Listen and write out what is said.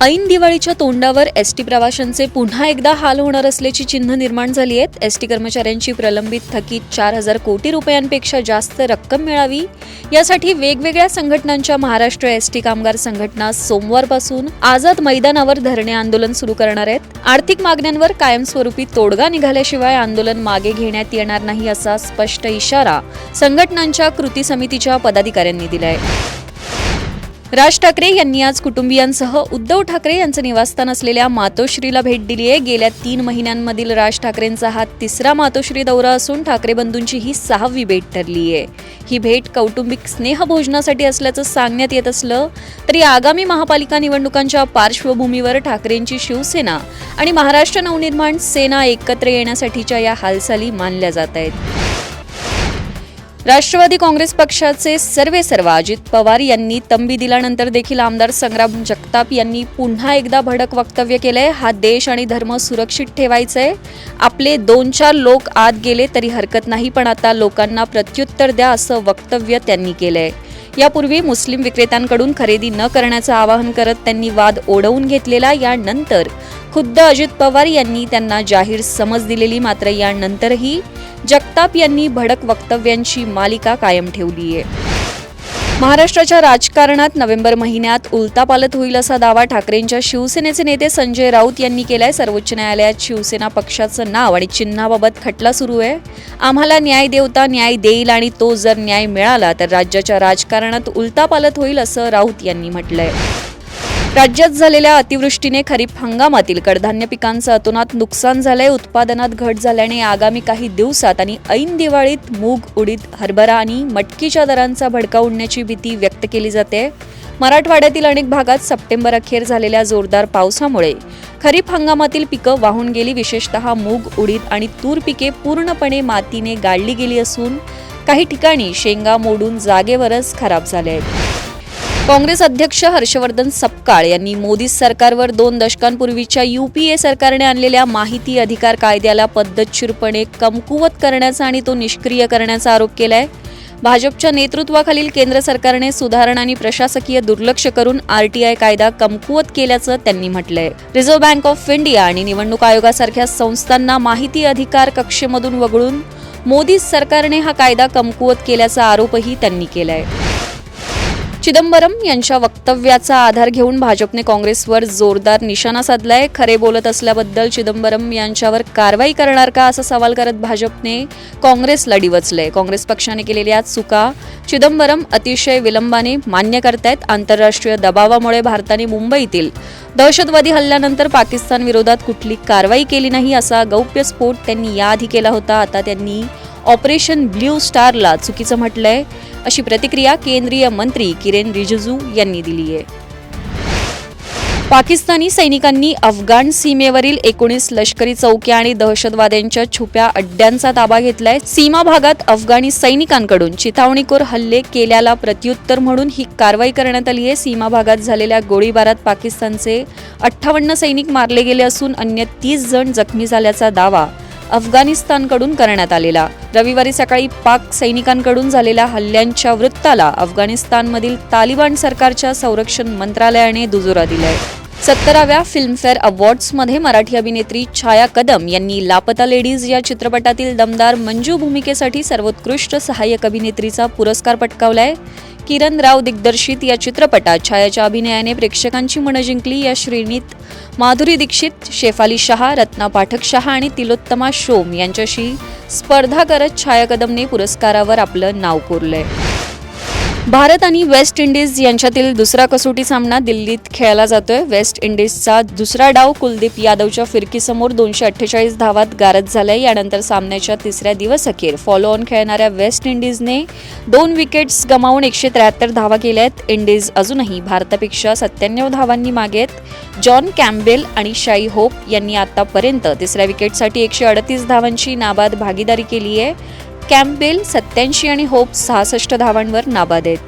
ऐन दिवाळीच्या तोंडावर एस टी प्रवाशांचे पुन्हा एकदा हाल होणार असल्याची चिन्ह निर्माण झाली आहेत. एस टी कर्मचाऱ्यांची प्रलंबित थकीत चार हजार कोटी रुपयांपेक्षा जास्त रक्कम मिळावी. यासाठी वेगवेगळ्या संघटनांच्या महाराष्ट्र एस टी कामगार संघटना सोमवारपासून आझाद मैदानावर धरणे आंदोलन सुरू करणार आहेत. आर्थिक मागण्यांवर कायमस्वरूपी तोडगा निघाल्याशिवाय आंदोलन मागे घेण्यात येणार नाही असा स्पष्ट इशारा संघटनांच्या कृती समितीच्या पदाधिकाऱ्यांनी दिलाय. राज ठाकरे यांनी आज कुटुंबियांसह उद्धव ठाकरे यांचं निवासस्थान असलेल्या मातोश्रीला भेट दिली आहे. गेल्या तीन महिन्यांमधील राज ठाकरेंचा हा तिसरा मातोश्री दौरा असून ठाकरे बंधूंची ही सहावी भेट ठरली आहे. ही भेट कौटुंबिक स्नेहभोजनासाठी असल्याचं सांगण्यात येत असलं तरी आगामी महापालिका निवडणुकांच्या पार्श्वभूमीवर ठाकरेंची शिवसेना आणि महाराष्ट्र नवनिर्माण सेना एकत्र येण्यासाठीच्या या हालचाली मानल्या जात आहेत. राष्ट्रवादी काँग्रेस पक्षाचे सर्वे सर्व अजित पवार यांनी तंबी दिल्यानंतर देखील आमदार संग्राम जगताप यांनी पुन्हा एकदा भडक वक्तव्य केलंय. हा देश आणि धर्म सुरक्षित ठेवायचंय. आपले दोन चार लोक आत गेले तरी हरकत नाही पण आता लोकांना प्रत्युत्तर द्या असं वक्तव्य त्यांनी केलंय. यापूर्वी मुस्लिम विक्रेत्यांकडून खरेदी न करण्याचं आवाहन करत त्यांनी वाद ओढवून घेतलेला यानंतर खुद्द अजित पवार यांनी त्यांना जाहीर समज दिलेली मात्र यानंतरही जगताप यांनी भडक वक्तव्यांची मालिका कायम ठेवली आहे महाराष्ट्राच्या राजकारणात नोव्हेंबर महिन्यात उलतापालत होईल असा दावा ठाकरेंच्या शिवसेनेचे नेते संजय राऊत यांनी केलाय. सर्वोच्च न्यायालयात शिवसेना पक्षाचं नाव आणि चिन्हाबाबत खटला सुरू आहे. आम्हाला न्याय देवता न्याय देईल आणि तो जर न्याय मिळाला तर राज्याच्या राजकारणात उलतापालत होईल असं राऊत यांनी म्हटलंय. राज्यात झालेल्या अतिवृष्टीने खरीप हंगामातील कडधान्य पिकांचं अतोनात नुकसान झालंय उत्पादनात घट झाल्याने आगामी काही दिवसात आणि ऐन दिवाळीत मूग उडीद हरभरा आणि मटकीच्या दरांचा भडका उडण्याची भीती व्यक्त केली जाते. मराठवाड्यातील अनेक भागात सप्टेंबर अखेर झालेल्या जोरदार पावसामुळे खरीप हंगामातील पिकं वाहून गेली. विशेषतः मूग उडीद आणि तूर पिके पूर्णपणे मातीने गाळली गेली असून काही ठिकाणी शेंगा मोडून जागेवरच खराब झाले आहेत. काँग्रेस अध्यक्ष हर्षवर्धन सपकाळ यांनी मोदी सरकारवर दोन दशकांपूर्वीच्या युपीए सरकारने आणलेल्या माहिती अधिकार कायद्याला पद्धतशीरपणे कमकुवत करण्याचा आणि तो निष्क्रिय करण्याचा आरोप केलाय. भाजपच्या नेतृत्वाखालील केंद्र सरकारने सुधारणा आणि प्रशासकीय दुर्लक्ष करून आरटीआय कायदा कमकुवत केल्याचं त्यांनी म्हटलंय. रिझर्व्ह बँक ऑफ इंडिया आणि निवडणूक आयोगासारख्या संस्थांना माहिती अधिकार कक्षेमधून वगळून मोदी सरकारने हा कायदा कमकुवत केल्याचा आरोपही त्यांनी केलाय. चिदंबरम यांच्या वक्तव्याचा आधार घेऊन भाजपने काँग्रेसवर जोरदार निशाणा साधलाय. खरे बोलत असल्याबद्दल चिदंबरम यांच्यावर कारवाई करणार का असा सवाल करत भाजपने काँग्रेसला डिवचलंय. काँग्रेस पक्षाने केलेल्या चुका चिदंबरम अतिशय विलंबाने मान्य करतायत. आंतरराष्ट्रीय दबावामुळे भारताने मुंबईतील दहशतवादी हल्ल्यानंतर पाकिस्तान विरोधात कुठली कारवाई केली नाही असा गौप्यस्फोट त्यांनी याआधी केला होता. आता त्यांनी ऑपरेशन ब्ल्यू स्टारला चुकीचं म्हटलंय अशी प्रतिक्रिया केंद्रीय मंत्री किरेन रिजिजू यांनी दिली आहे पाकिस्तानी सैनिकांनी अफगाण सीमेवरील एकोणीस लष्करी चौक्या आणि दहशतवाद्यांच्या छुप्या अड्ड्यांचा ताबा घेतलाय. सीमा भागात अफगाणी सैनिकांकडून चिथावणीखोर हल्ले केल्याला प्रत्युत्तर म्हणून ही कारवाई करण्यात आली आहे सीमा भागात झालेल्या गोळीबारात पाकिस्तानचे अठ्ठावन्न सैनिक मारले गेले असून अन्य तीस जण जखमी झाल्याचा दावा अफगाणिस्तानकडून करण्यात आलेला. रविवारी सकाळी पाक सैनिकांकडून झालेल्या हल्ल्यांच्या वृत्ताला अफगाणिस्तानमधील तालिबान सरकारच्या संरक्षण मंत्रालयाने दुजोरा दिलाय. सत्तराव्या फिल्मफेअर अवॉर्ड्समध्ये मराठी अभिनेत्री छाया कदम यांनी लापता लेडीज या चित्रपटातील दमदार मंजू भूमिकेसाठी सर्वोत्कृष्ट सहाय्यक अभिनेत्रीचा पुरस्कार पटकावलाय. किरण राव दिग्दर्शित या चित्रपटात छायाच्या अभिनयाने प्रेक्षकांची मनं जिंकली. या श्रेणीत माधुरी दीक्षित शेफाली शहा रत्ना पाठक शहा आणि तिलोत्तमा शोम यांच्याशी स्पर्धा करत छाया कदमने पुरस्कारावर आपलं नाव कोरलंय. भारत आणि वेस्ट इंडिज यांच्यातील दुसरा कसोटी सामना दिल्लीत खेळला जातोय. वेस्ट इंडिजचा दुसरा डाव कुलदीप यादवच्या फिरकीसमोर दोनशे अठ्ठेचाळीस धावात गारद झालाय. यानंतर सामन्याच्या तिसऱ्या दिवस अखेर फॉलो ऑन खेळणाऱ्या वेस्ट इंडिजने दोन विकेट्स गमावून एकशे त्र्याहत्तर धावा केल्या आहेत इंडिज अजूनही भारतापेक्षा सत्त्याण्णव धावांनी मागे आहेत जॉन कॅम्बेल आणि शाई होप यांनी आतापर्यंत तिसऱ्या विकेटसाठी एकशे अडतीस धावांची नाबाद भागीदारी केली आहे कॅम्पबेल सत्याऐंशी आणि होप सहासष्ट धावांवर नाबाद आहेत.